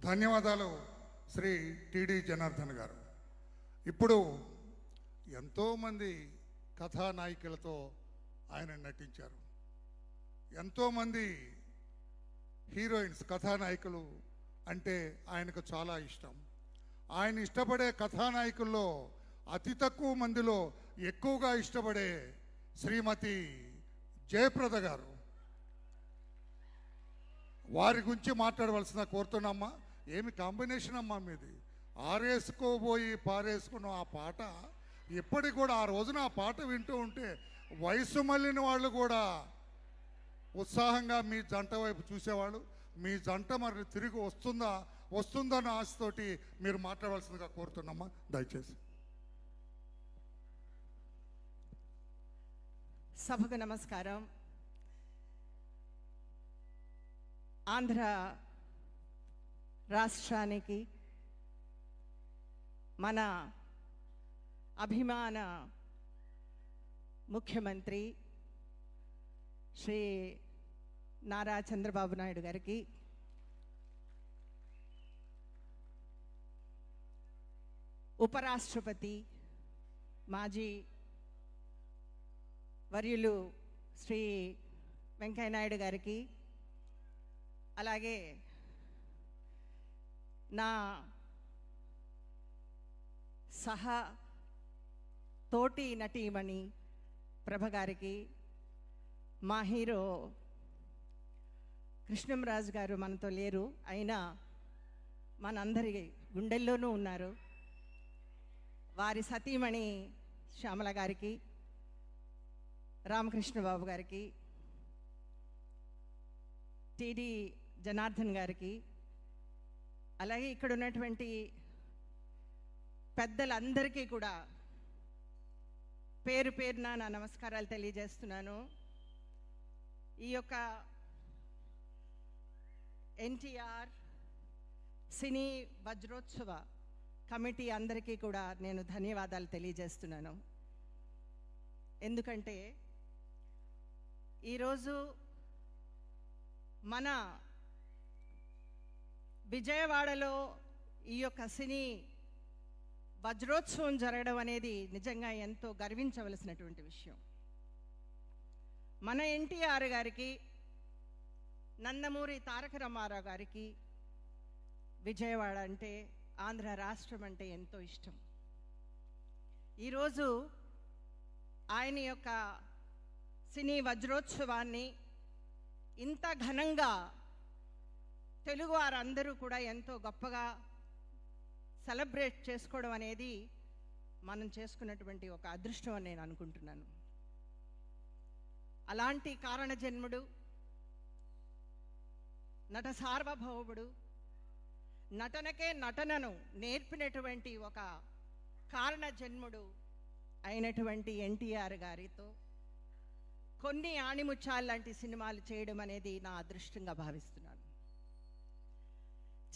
ధన్యవాదాలు శ్రీ టిడి జనార్దన్ గారు. ఇప్పుడు ఎంతోమంది కథానాయికలతో ఆయన నటించారు. ఎంతోమంది హీరోయిన్స్ కథానాయకులు అంటే ఆయనకు చాలా ఇష్టం. ఆయన ఇష్టపడే కథానాయకుల్లో అతి తక్కువ మందిలో ఎక్కువగా ఇష్టపడే శ్రీమతి జయప్రద గారు. వారి గురించి మాట్లాడవలసిన కోరుతున్నామ్మా ఏమి కాంబినేషన్ అమ్మా మీది? ఆరేసుకోబోయి పారేసుకున్న ఆ పాట? ఇప్పటికి కూడా ఆ రోజున ఆ పాట వింటూ ఉంటే వయసు మళ్ళిన వాళ్ళు కూడా ఉత్సాహంగా మీ జంట వైపు చూసేవాళ్ళు. మీ జంట మరి తిరిగి వస్తుందా? వస్తుందన్న ఆశతోటి మీరు మాట్లాడవలసిందిగా కోరుతున్నామా? దయచేసి. సభకు నమస్కారం. ఆంధ్ర రాష్ట్రానికి మన అభిమాన ముఖ్యమంత్రి శ్రీ నారా చంద్రబాబు నాయుడు గారికి ఉపరాష్ట్రపతి మాజీ వర్యులు శ్రీ వెంకయ్యనాయుడు గారికి అలాగే నా సహా తోటి నటీమణి ప్రభగారికి మా హీరో కృష్ణంరాజు గారు మనతో లేరు. అయినా మనందరి గుండెల్లోనూ ఉన్నారు. వారి సతీమణి శ్యామల గారికి రామకృష్ణ బాబు గారికి టిడి జనార్దన్ గారికి అలాగే ఇక్కడ ఉన్నటువంటి పెద్దలందరికీ కూడా పేరు పేరున నా నమస్కారాలు తెలియజేస్తున్నాను. ఈ యొక్క ఎన్టీఆర్ సినీ వజ్రోత్సవ కమిటీ అందరికీ కూడా నేను ధన్యవాదాలు తెలియజేస్తున్నాను. ఎందుకంటే ఈరోజు మన విజయవాడలో ఈ యొక్క సినీ వజ్రోత్సవం జరగడం అనేది నిజంగా ఎంతో గర్వించవలసినటువంటి విషయం. మన ఎన్టీఆర్ గారికి నందమూరి తారక రామారావు గారికి విజయవాడ అంటే ఆంధ్ర రాష్ట్రం అంటే ఎంతో ఇష్టం. ఈరోజు ఆయన యొక్క సినీ వజ్రోత్సవాన్ని ఇంత ఘనంగా తెలుగు వారందరూ కూడా ఎంతో గొప్పగా సెలబ్రేట్ చేసుకోవడం అనేది మనం చేసుకున్నటువంటి ఒక అదృష్టం అని నేను అనుకుంటున్నాను. అలాంటి కారణ జన్ముడు నట సార్వభౌముడు నటనకే నటనను నేర్పినటువంటి ఒక కారణ జన్ముడు అయినటువంటి ఎన్టీఆర్ గారితో కొన్ని ఆణిముత్యాలు లాంటి సినిమాలు చేయడం అనేది నా అదృష్టంగా భావిస్తున్నాను.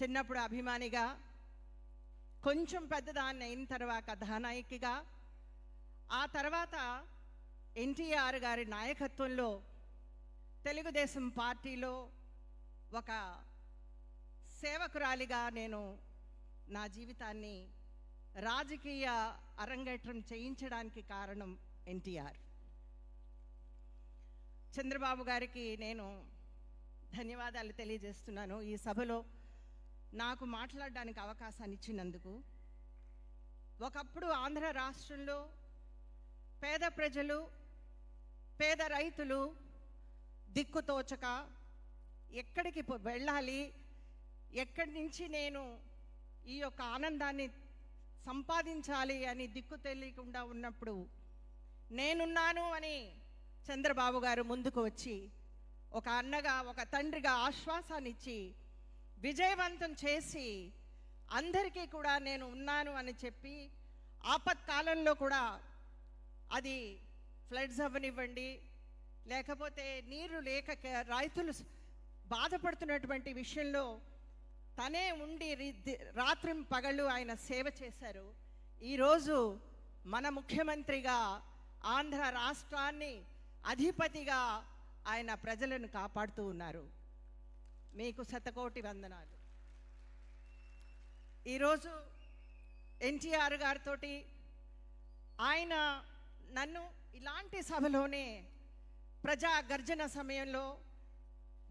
చిన్నప్పుడు అభిమానిగా కొంచెం పెద్దదాన్ని అయిన తర్వాత కథానాయికగా ఆ తర్వాత ఎన్టీఆర్ గారి నాయకత్వంలో తెలుగుదేశం పార్టీలో ఒక సేవకురాలిగా నేను నా జీవితాన్ని రాజకీయ అరంగేట్రం చేయించడానికి కారణం ఎన్టీఆర్. చంద్రబాబు గారికి నేను ధన్యవాదాలు తెలియజేస్తున్నాను. ఈ సభలో నాకు మాట్లాడడానికి అవకాశాన్ని ఇచ్చినందుకు ఒకప్పుడు ఆంధ్ర రాష్ట్రంలో పేద ప్రజలు పేద రైతులు దిక్కుతోచక ఎక్కడికి వెళ్ళాలి ఎక్కడి నుంచి నేను ఈ యొక్క ఆనందాన్ని సంపాదించాలి అని దిక్కు తెలియకుండా ఉన్నప్పుడు నేనున్నాను అని చంద్రబాబు గారు ముందుకు వచ్చి ఒక అన్నగా ఒక తండ్రిగా ఆశ్వాసాన్నిచ్చి విజయవంతం చేసి అందరికీ కూడా నేను ఉన్నాను అని చెప్పి ఆపత్కాలంలో కూడా అది ఫ్లడ్స్ అవ్వనివ్వండి. లేకపోతే నీరు లేక రైతులు బాధపడుతున్నటువంటి విషయంలో తనే ఉండి రాత్రి రాత్రిం పగళ్ళు ఆయన సేవ చేశారు. ఈరోజు మన ముఖ్యమంత్రిగా ఆంధ్ర రాష్ట్రాన్ని అధిపతిగా ఆయన ప్రజలను కాపాడుతూ ఉన్నారు. మీకు శతకోటి వందనాలు. ఈరోజు ఎన్టీఆర్ గారితో ఆయన నన్ను ఇలాంటి సభలోనే ప్రజా గర్జన సమయంలో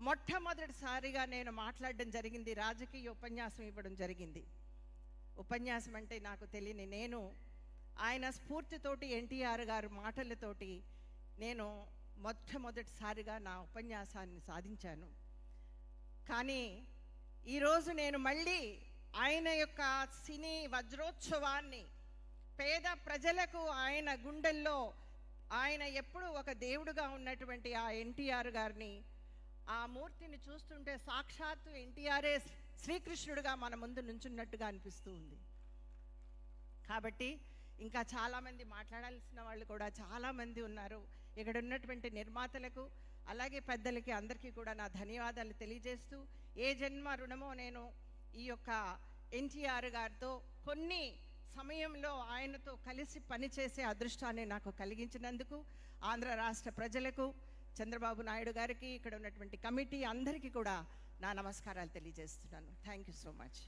మొట్టమొదటిసారిగా నేను మాట్లాడడం జరిగింది రాజకీయ ఉపన్యాసం ఇవ్వడం జరిగింది. ఉపన్యాసం అంటే నాకు తెలియని నేను ఆయన స్ఫూర్తితోటి ఎన్టీఆర్ గారు మాటలతోటి నేను మొట్టమొదటిసారిగా నా ఉపన్యాసాన్ని సాధించాను. కానీ ఈరోజు నేను మళ్ళీ ఆయన యొక్క సినీ వజ్రోత్సవాన్ని పేద ప్రజలకు ఆయన గుండెల్లో ఆయన ఎప్పుడు ఒక దేవుడుగా ఉన్నటువంటి ఆ ఎన్టీఆర్ గారిని ఆ మూర్తిని చూస్తుంటే సాక్షాత్తు ఎన్టీఆర్ఏ శ్రీకృష్ణుడిగా మన ముందు నుంచున్నట్టుగా అనిపిస్తూ ఉంది. కాబట్టి ఇంకా చాలామంది మాట్లాడాల్సిన వాళ్ళు కూడా చాలామంది ఉన్నారు. ఇక్కడ ఉన్నటువంటి నిర్మాతలకు అలాగే పెద్దలకి అందరికీ కూడా నా ధన్యవాదాలు తెలియజేస్తూ ఏ జన్మ రుణమో నేను ఈ యొక్క ఎన్టీఆర్ గారితో కొన్ని సమయంలో ఆయనతో కలిసి పనిచేసే అదృష్టాన్ని నాకు కలిగించినందుకు ఆంధ్ర రాష్ట్ర ప్రజలకు చంద్రబాబు నాయుడు గారికి ఇక్కడ ఉన్నటువంటి కమిటీ అందరికీ కూడా నా నమస్కారాలు తెలియజేస్తున్నాను. థ్యాంక్ యూ సో మచ్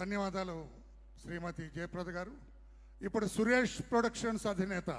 ధన్యవాదాలు శ్రీమతి జయప్రద గారు. ఇప్పుడు సురేష్ ప్రొడక్షన్స్ అధినేత